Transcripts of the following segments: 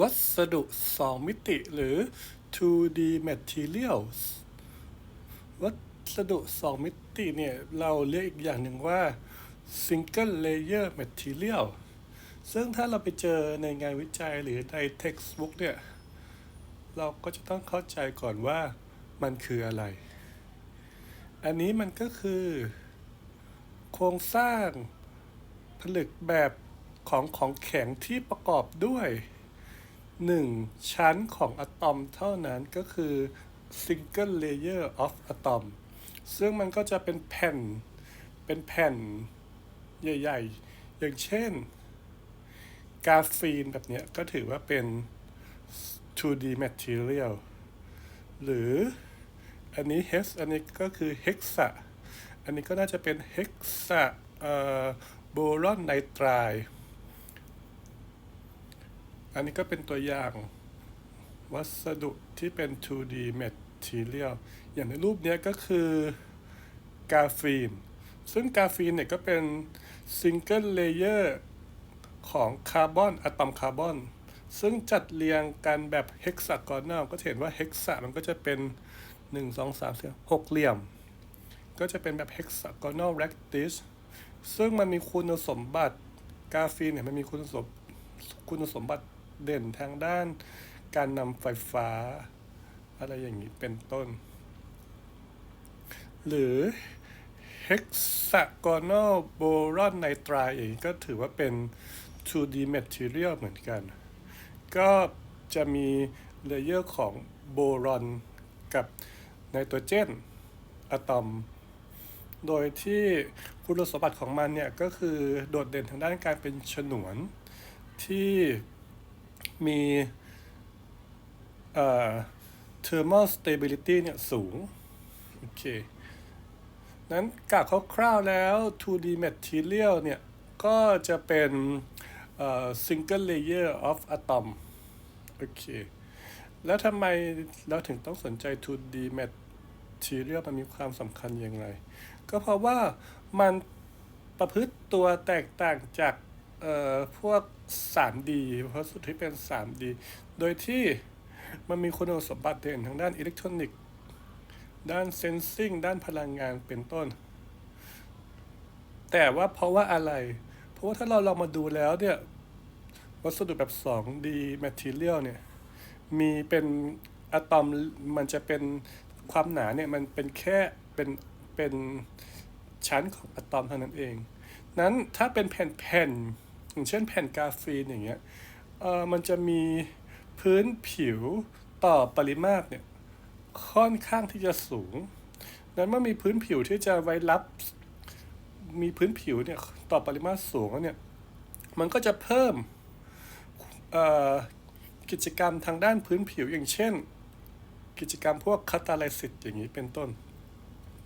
วัสดุสองมิติ หรือ 2D materials วัสดุสองมิติเนี่ย เราเรียกอีกอย่างหนึ่งว่า single layer material ซึ่งถ้าเราไปเจอในงานวิจัยหรือใน textbook เนี่ย เราก็จะต้องเข้าใจก่อนว่ามันคืออะไร อันนี้มันก็คือ โครงสร้างผลึกแบบของของแข็งที่ประกอบด้วย 1 ชั้นของอะตอมเท่านั้นก็คือ single layer of atom ซึ่งมันก็จะเป็นแผ่น เป็นแผ่นใหญ่ ๆ อย่างเช่น กราฟีนแบบเนี้ยก็ถือว่าเป็น 2D material หรืออันนี้ hex อันนี้ก็คือ hexa อันนี้ก็น่าจะเป็น hexa เอ่อ boron nitride อันนี้ อันนี้ก็เป็นตัวอย่างวัสดุที่เป็น 2D material อย่างในรูปนี้ก็คือกาฟีน ซึ่งกาฟีนเนี่ยก็เป็น single layer ของคาร์บอนอะตอมคาร์บอน ซึ่งจัดเรียงกันแบบ hexagonal ก็เห็นว่า hexa มันก็จะเป็น 1 2 3 4 6เหลี่ยม ก็จะเป็นแบบ hexagonal lattice ซึ่งมันมีคุณสมบัติกาฟีนเนี่ยมันมีคุณสมคุณสมบัติ เด่นทางด้านการนำไฟฟ้า อะไรอย่างนี้เป็นต้น หรือ hexagonal boron nitride อย่างก็ถือว่าเป็น 2D material เหมือนกัน ก็จะมีเลเยอร์ของโบรอนกับไนโตรเจนอะตอม โดยที่คุณสมบัติของมันเนี่ย ก็คือโดดเด่นทางด้านการเป็นฉนวนที่ มีเอ่อ thermal stability เนี่ยสูง โอเค นั้นกาวคร่าวๆแล้ว 2D material เนี่ย ก็จะเป็นเอ่อ single layer of atom โอเค แล้วทำไมเราถึงต้องสนใจ 2D material มันมีความสำคัญอย่างไร ก็เพราะว่ามันประพฤติตัวแตกต่างจาก เอ่อพวก 3D เพราะสุดที่เป็น 3D โดยที่มันมีคุณสมบัติเด่นทางด้านอิเล็กทรอนิกส์ ด้านเซนซิงด้านพลังงานเป็นต้น แต่ว่าเพราะว่าอะไร เพราะว่าถ้าเราลองมาดูแล้วเนี่ยวัสดุแบบ 2D material เนี่ย มีเป็นอะตอมมันจะเป็นความหนาเนี่ย มันเป็นแค่เป็นเป็นชั้นของอะตอมเท่านั้นเอง นั้นถ้าเป็นแผ่นๆ อย่างเช่นแผ่นกราฟีนอย่างเงี้ยเออมันจะมีพื้นผิวต่อปริมาตรเนี่ยค่อนข้างที่จะสูง นั้นเมื่อมีพื้นผิวที่จะไว้รับ มีพื้นผิวเนี่ยต่อปริมาตรสูงแล้วเนี่ย มันก็จะเพิ่มอ่อกิจกรรมทางด้านพื้นผิวอย่างเช่น กิจกรรมพวกคาตาไลซิสอย่างนี้เป็นต้น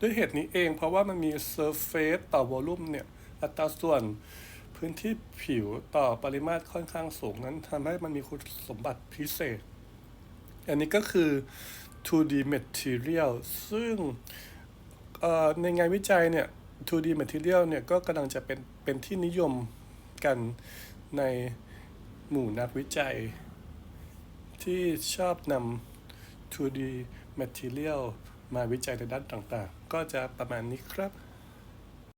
ด้วยเหตุนี้เองเพราะว่ามันมีเซอร์เฟสต่อวอลลุ่มเนี่ยอัตราส่วน พื้นที่ผิวต่อปริมาตรค่อนข้างสูงนั้นทำให้มันมีคุณสมบัติพิเศษ อันนี้ก็คือ 2D material ซึ่งในงานวิจัยเนี่ย 2D material เนี่ยก็กำลังจะเป็นเป็นที่นิยมกันในหมู่นักวิจัย ที่ชอบนำ 2D material มาวิจัยในด้านต่างๆ ก็จะประมาณนี้ครับ